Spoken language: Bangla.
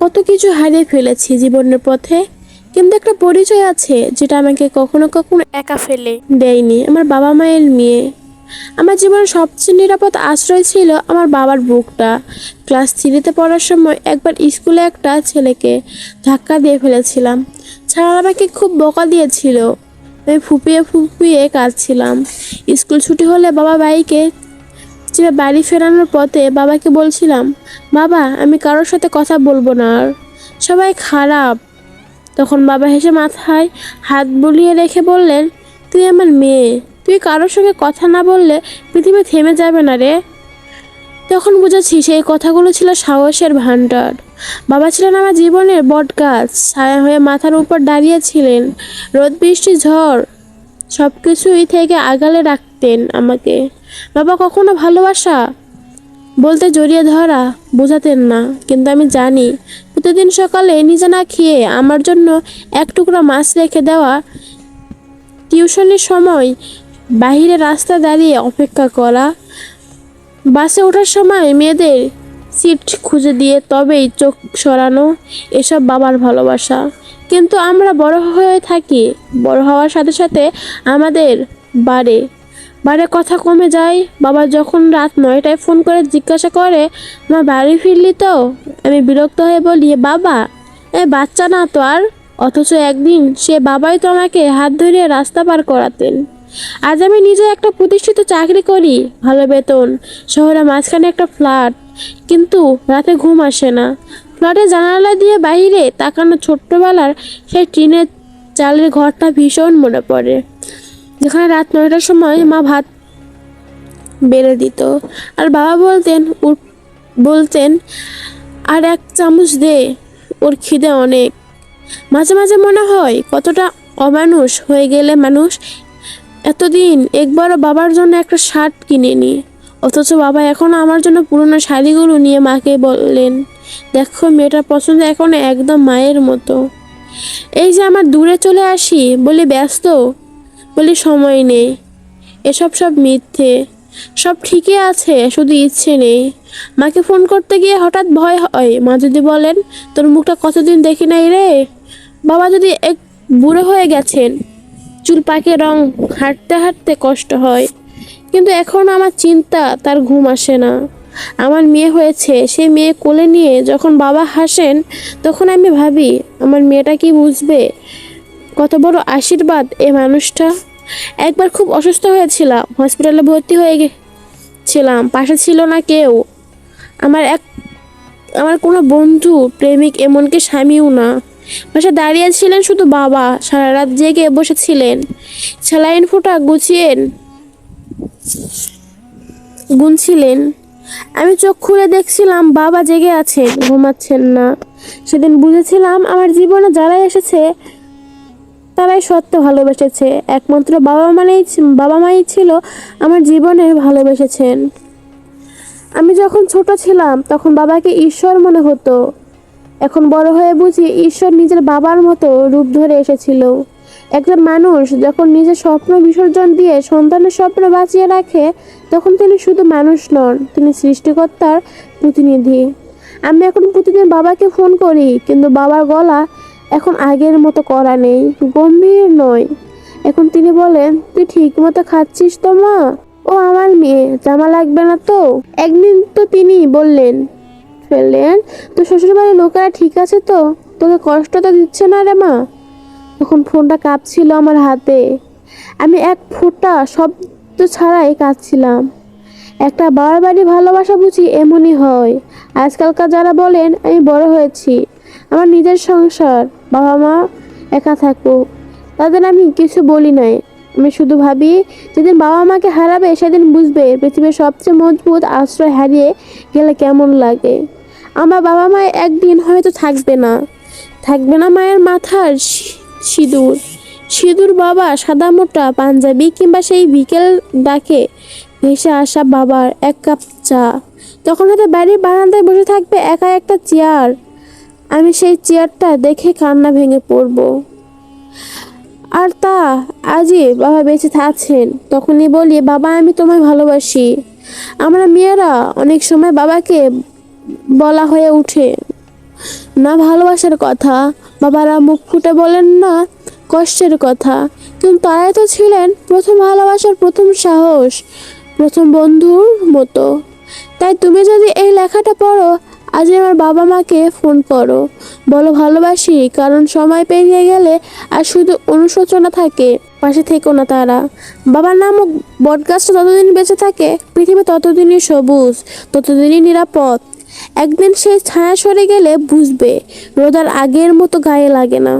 কত কিছু হারিয়ে ফেলেছি জীবনের পথে। কিন্তু একটা পরিচয় আছে যেটা আমাকে কখনো কখনো একা ফেলে দেয়নি। আমার বাবা মায়ের মেয়ে। আমার জীবনের সবচেয়ে নিরাপদ আশ্রয় ছিল আমার বাবার বুকটা। ক্লাস থ্রিতে পড়ার সময় একবার স্কুলে একটা ছেলেকে ধাক্কা দিয়ে ফেলেছিলাম। ছাড়া আমাকে খুব বকা দিয়েছিল। আমি ফুপিয়ে ফুপিয়ে কাঁদছিলাম। স্কুল ছুটি হলে বাবা বাইকে চেপে বাড়ি ফেরানোর পথে বাবাকে বলছিলাম, বাবা, আমি কারোর সাথে কথা বলব না আর। সবাই খারাপ। তখন বাবা হেসে মাথায় হাত বুলিয়ে রেখে বললেন, তুই আমার মেয়ে, তুই কারোর সঙ্গে কথা না বললে পৃথিবী থেমে যাবে না রে। তখন বুঝেছি সেই কথাগুলো ছিল সাহসের ভাণ্ডার। বাবা ছিলেন আমার জীবনের বট গাছ ছায়া হয়ে মাথার উপর দাঁড়িয়েছিলেন রোদ, বৃষ্টি, ঝড় সব কিছুই থেকে আগালে রাখতেন আমাকে। বাবা, কখনো ভালোবাসা? বলতে জড়িয়ে ধরা বোঝাতেন না, কিন্তু আমি জানি প্রতিদিন সকালে নিজে না খেয়ে আমার জন্য এক টুকরা মাছ রেখে দেওয়া টিউশনের সময় বাইরে রাস্তা দাঁড়িয়ে অপেক্ষা করা, বাসে ওঠার সময় মেয়েদের সিট খুঁজে দিয়ে তবেই চোখ সরানো, এসব বাবার ভালোবাসা। কিন্তু আমরা বড় হয়ে থাকি, বড় হওয়ার সাথে সাথে আমাদের বাড়ে। বাড়ে কথা কমে যায়, বাবা যখন রাত নয়টায় ফোন করে জিজ্ঞাসা করে, মা, বাড়ি ফিরলি তো? আমি বিরক্ত হয়ে বলি, বাবা, এ বাচ্চা না তো আর? অথচ একদিন সে বাবাই তো আমাকে হাত ধরিয়ে রাস্তা পার করাতেন। আজ আমি নিজে একটা প্রতিষ্ঠিত চাকরি করি, ভালো বেতন শহরে মাঝখানে একটা ফ্ল্যাট, কিন্তু রাতে ঘুম আসে না। ফ্ল্যাটের জানালা দিয়ে বাইরে তাকানো ছোট্টবেলার সেই টিনের চালের ঘরটা ভীষণ মনে পড়ে। যেখানে রাত নয়টার সময় মা ভাত বেড়ে দিত। আর বাবা বলতেন বলতেন, আর এক চামচ দে, ওর খিদে অনেক। মাঝে মাঝে মনে হয়, কতটা অমানুষ হয়ে গেলে মানুষ এতদিন একবারও বাবার জন্য একটা শার্ট কিনেনি। অথচ বাবা এখনও আমার জন্য পুরনো শাড়িগুলো নিয়ে মাকে বললেন দেখো, মেয়েটার পছন্দ এখন একদম মায়ের মতো। এই যে আমার দূরে চলে আসি, বলি ব্যস্ত? বলি সময় নেই। এসব সব মিথ্যে। সব ঠিকই আছে, শুধু ইচ্ছে নেই। মাকে ফোন করতে গিয়ে হঠাৎ ভয় হয়। মা যদি বলেন, তোর মুখটা কতদিন দেখি নাই রে? বাবা যদি এক বুড়ো হয়ে গেছেন, চুল পাকে রং হাঁটতে হাঁটতে কষ্ট হয়। কিন্তু এখন আমার চিন্তা, তার ঘুম আসে না। আমার মেয়ে হয়েছে, সে মেয়ে কোলে নিয়ে যখন বাবা হাসেন, তখন আমি ভাবি, আমার মেয়েটা কি বুঝবে? কত বড় আশীর্বাদ এ মানুষটা। একবার খুব অসুস্থ হয়েছিলাম, হসপিটালে ভর্তি হয়ে গেছিলাম, পাশে ছিল না কেউ। আমার এক, আমার কোনো বন্ধু, প্রেমিক, এমনকি স্বামীও না। পাশে দাঁড়িয়ে ছিলেন শুধু বাবা, সারা রাত জেগে বসেছিলেন। স্যালাইন ফোঁটা গুছিয়ে গুনছিলেন। আমি চোখ খুলে দেখছিলাম বাবা জেগে আছেন ঘুমাচ্ছেন না। সেদিন বুঝেছিলাম আমার জীবনে যারাই এসেছে, তারাই সত্য ভালোবেসেছে। একমাত্র বাবা মানেই বাবা মাই ছিল আমার জীবনে ভালোবেসেছেন। আমি যখন ছোট ছিলাম, তখন বাবাকে ঈশ্বর মনে হতো। এখন বড় হয়ে বুঝি ঈশ্বর নিজের বাবার মতো রূপ ধরে এসেছিল। একজন মানুষ যখন নিজের স্বপ্ন বিসর্জন দিয়ে সন্তানের স্বপ্ন বাঁচিয়ে রাখে, তখন তিনি শুধু মানুষ নন, তিনি সৃষ্টিকর্তার প্রতিনিধি। আমি এখন প্রতিদিন বাবাকে ফোন করি, কিন্তু বাবার গলা এখন আগের মতো করা নেই, গম্ভীর নয়। এখন তিনি বলেন, তুই ঠিক মতো খাচ্ছিস তো মা? ও আমার মেয়ে, জামা লাগবে না তো? একদিন তো তিনি বললেন, ফেললেন? তো শ্বশুরবাড়ির লোকেরা ঠিক আছে তো? তোকে কষ্ট তো দিচ্ছে না রে মা? তখন ফোনটা কাঁপছিল আমার হাতে। আমি এক ফোঁটা শব্দ ছাড়াই কাঁদছিলাম। একটা বাবার বাড়ি ভালোবাসা বুঝি এমনই হয়। আজকালকার যারা বলেন, আমি বড় হয়েছি। আমার নিজের সংসার বাবা মা একা থাকুক। তাদের আমি কিছু বলি নাই। আমি শুধু ভাবি, যেদিন বাবা মাকে হারাবে, সেদিন বুঝবে পৃথিবীর সবচেয়ে মজবুত আশ্রয় হারিয়ে গেলে কেমন লাগে। আমার বাবা মা একদিন হয়তো থাকবে না। থাকবে না মায়ের মাথার সিঁদুর। সিঁদুর বাবা সাদা মোটা পাঞ্জাবি কিংবা সেই বিকেল ডাকে ভেসে আসা বাবার এক কাপ চা। তখন হয়তো বাড়ির বারান্দায় বসে থাকবে একা একটা চেয়ার। আমি সেই চেয়ারটা দেখে কান্না ভেঙে পড়ব। আর তা আজই বাবা বেঁচে আছেন, তখনই বলি, বাবা, আমি তোমায় ভালোবাসি। আমরা মেয়েরা অনেক সময় বাবাকে বলা হয়ে উঠে। না ভালোবাসার কথা, বাবারা মুখ ফুটে বলেন না কষ্টের কথা। কিন্তু তারাই তো ছিলেন প্রথম ভালোবাসার প্রথম সাহস, প্রথম বন্ধুর মতো। তাই তুমি যদি এই লেখাটা পড়ো, আজ আমার বাবা মাকে ফোন করো। বলো, ভালোবাসি, কারণ সময় পেরিয়ে গেলে আর শুধু অনুশোচনা থাকে, পাশে থেকো না তারা। বাবার নামক বটগাছটা ততদিন বেঁচে থাকে, পৃথিবী ততদিনই সবুজ, ততদিনই নিরাপদ। একদিন সে ছায়া সরে গেলে বুঝবে রোদার আগের মতো গায়ে লাগে না।